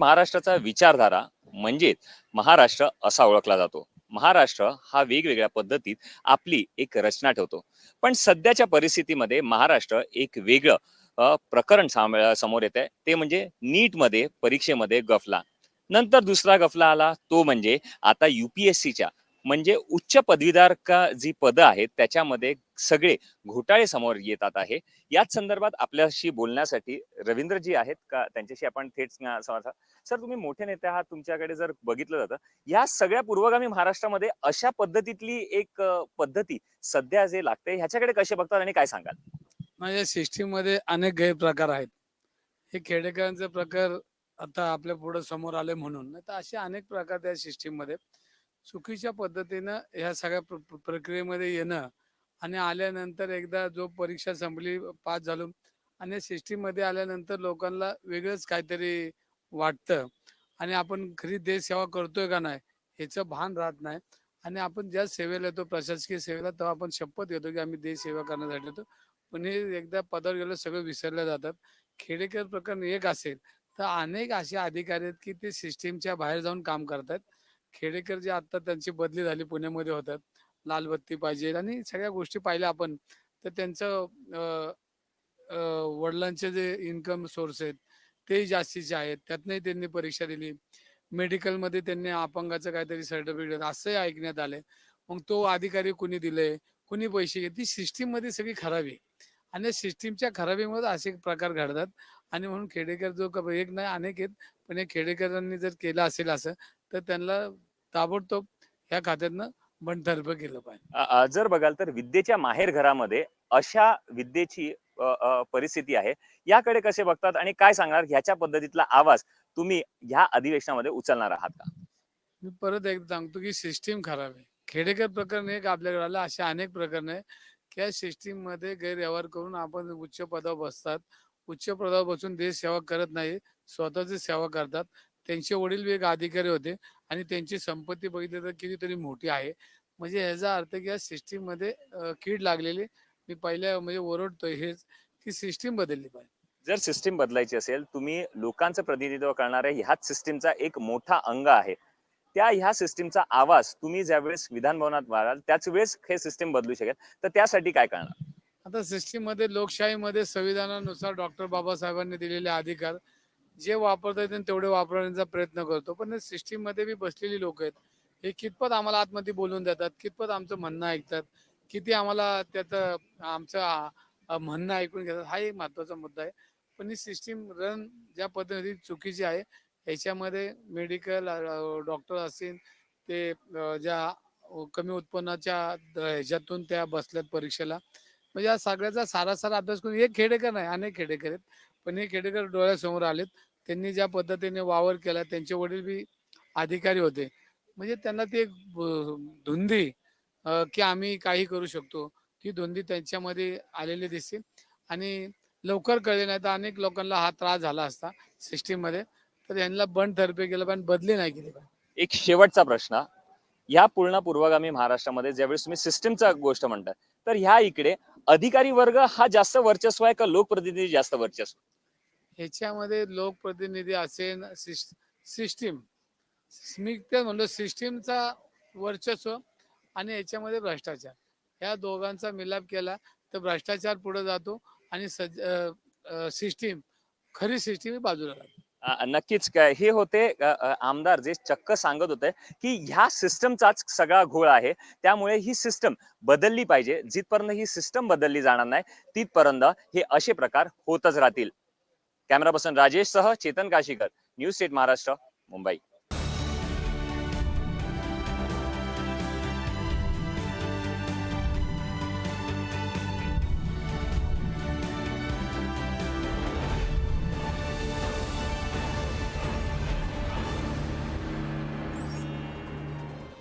महाराष्ट्राचा विचारधारा म्हणजेच महाराष्ट्र असा ओळखला जातो. महाराष्ट्र हा वेगवेगळ्या पद्धतीत आपली एक रचना ठेवतो. पण सध्याच्या परिस्थितीमध्ये महाराष्ट्र एक वेगळं प्रकरण समोर येत आहे ते म्हणजे नीटमध्ये परीक्षेमध्ये गफला. नंतर दुसरा गफला आला. तो म्हणजे आता युपीएससीच्या म्हणजे उच्च पदवीधार का जी पदं आहेत त्याच्यामध्ये सगळे घोटाळे समोर येतात आहे. याच संदर्भात आपल्याशी बोलण्यासाठी रवींद्रजी आहेत का? त्यांच्याशी आपण थेट सर तुम्ही मोठे नेते आहात तुमच्याकडे जर बघितलं जातं या सगळ्या पूर्वगामी महाराष्ट्रामध्ये अशा पद्धतीतली एक पद्धती सध्या जे लागते ह्याच्याकडे कसे बघतात आणि काय सांगाल? माझ्या सिस्टीममध्ये अनेक गैरप्रकार आहेत. हे खेडेकरांचे प्रकार आता आपल्या पुढे समोर आले म्हणून. तर असे अनेक प्रकार त्या सिस्टीममध्ये चुकीच्या पद्धतीनं ह्या सगळ्या प्र- प्र- प्रक्रियेमध्ये येणं आणि आल्यानंतर एकदा जो परीक्षा संपली पास झालो आणि सिस्टीममध्ये आल्यानंतर लोकांना वेगळंच काहीतरी वाटतं. आणि आपण खरी देश सेवा करतोय का नाही ह्याचं भान राहत नाही. आणि आपण ज्या सेवेला येतो प्रशासकीय सेवेला तेव्हा आपण शपथ घेतो की आम्ही देश सेवा करण्यासाठी येतो. पण हे एकदा पदावर गेलं सगळं विसरलं जातात. खेडेकर प्रकरण एक असेल तर अनेक असे अधिकारी आहेत की ते सिस्टीमच्या बाहेर जाऊन काम करतात खेडेकर जे आता त्यांची बदली झाली पुण्यामध्ये होतात लालबत्ती पाहिजे आणि सगळ्या गोष्टी पाहिल्या आपण तर त्यांचं वडिलांचे जे इन्कम सोर्स आहेत ते जास्तीचे आहेत त्यातनंही त्यांनी परीक्षा दिली. मेडिकलमध्ये त्यांनी अपंगाचं काहीतरी सर्टिफिकेट असंही ऐकण्यात आले मग तो अधिकारी कुणी दिले कुणी पैसे घेत ती सिस्टीममध्ये सगळी खराबी आणि आणि सिस्टीमच्या खराबीमुळे असे प्रकार घडतात. आणि म्हणून खेडेकर जो एक नाही अनेक आहेत पण हे खेडेकरांनी जर केलं असेल असं तर त्यांना ताबडतोब ह्या खात्यातनं बंडतर्फ केलं पाहिजे. जर बघाल तर विद्येच्या माहेर घरामध्ये अशा विद्येची परिस्थिती आहे. याकडे कसे बघतात आणि काय सांगणार? ह्याच्या पद्धतीतला आवाज तुम्ही ह्या अधिवेशनामध्ये उचलणार आहात का? मी परत एकदा सांगतो की सिस्टीम खराब आहे. खेडेकर प्रकरण एक आपल्याकडे आलं असे अनेक प्रकरण आहे की या सिस्टीममध्ये गैरव्यवहार करून आपण उच्च पदावर बसतात. उच्च पदावर बसून देश सेवा करत नाही स्वतःची सेवा करतात. त्यांचे वडील एक अधिकारी होते आणि त्यांची संपत्ती बघितली तर कितीतरी मोठी आहे. म्हणजे ह्याचा अर्थ की या सिस्टीममध्ये अं, कीड लागलेली मी पहिल्या म्हणजे ओरडतोय हेच की सिस्टीम बदलली पाहिजे. जर सिस्टीम बदलायची असेल तुम्ही लोकांचं प्रतिनिधित्व करणाऱ्या ह्याच सिस्टीमचा एक मोठा अंग आहे. त्या ह्या सिस्टीमचा आवाज तुम्ही ज्यावेळेस विधान भवनात माराल त्याच वेळेस हे सिस्टीम बदलू शकेल. तर त्यासाठी काय करणार? आता सिस्टीममध्ये लोकशाहीमध्ये संविधानानुसार डॉक्टर बाबासाहेबांनी दिलेले अधिकार जे वापरता येतील तेवढे वापरण्याचा प्रयत्न करतो. पण सिस्टीममध्ये बी बसलेली लोक आहेत हे कितपत आम्हाला आतमध्ये बोलून देतात कितपत आमचं म्हणणं ऐकतात किती आम्हाला त्याचं आमचं म्हणणं ऐकून घेतात हा एक महत्त्वाचा मुद्दा आहे. पण ही सिस्टीम रन ज्या पद्धतीने चुकीची आहे याच्यामध्ये मेडिकल डॉक्टर असतील ते ज्या कमी उत्पन्नाच्या द- ह्याच्यातून त्या बसल्यात परीक्षेला. म्हणजे या सगळ्याचा सारासार अभ्यास करून एक खेडेकर नाही अनेक खेडेकर आहेत पण हे खेडेकर डोळ्यासमोर आलेत त्यांनी ज्या पद्धतीने वावर केला त्यांचे वडील बी अधिकारी होते. म्हणजे त्यांना ती एक धुंदी की आम्ही काही करू शकतो ती धुंदी त्यांच्यामध्ये आलेली दिसते आणि लवकर कळले नाही तर अनेक लोकांना हा त्रास झाला असता सिस्टीममध्ये तर यांना बंड थरपे केलं पण बदली नाही केली पाहिजे एक शेवटचा प्रश्न. या पूर्ण पूर्वगामी महाराष्ट्रामध्ये ज्यावेळेस तुम्ही सिस्टीमचा गोष्ट म्हणता तर ह्या इकडे अधिकारी वर्ग हा जास्त वर्चस्व आहे का लोकप्रतिनिधी जास्त वर्चस्व? ह्याच्यामध्ये लोकप्रतिनिधी असेल सिस्टीम. मी ते म्हणलो सिस्टीमचा वर्चस्व आणि याच्यामध्ये भ्रष्टाचार. ह्या दोघांचा मिलाप केला तर भ्रष्टाचार पुढे जातो आणि सज सिस्टीम खरी सिस्टीम बाजूला राहते. नक्कीच काय हे होते आमदार जे चक्क सांगत होते की ह्या सिस्टमचाच सगळा घोळ आहे. त्यामुळे ही सिस्टम बदलली पाहिजे. जिथपर्यंत ही सिस्टम बदलली जाणार नाही तिथपर्यंत हे असे प्रकार होतच राहतील. कॅमेरा पर्सन राजेश सह चेतन काशीकर न्यूज स्टेट महाराष्ट्र मुंबई.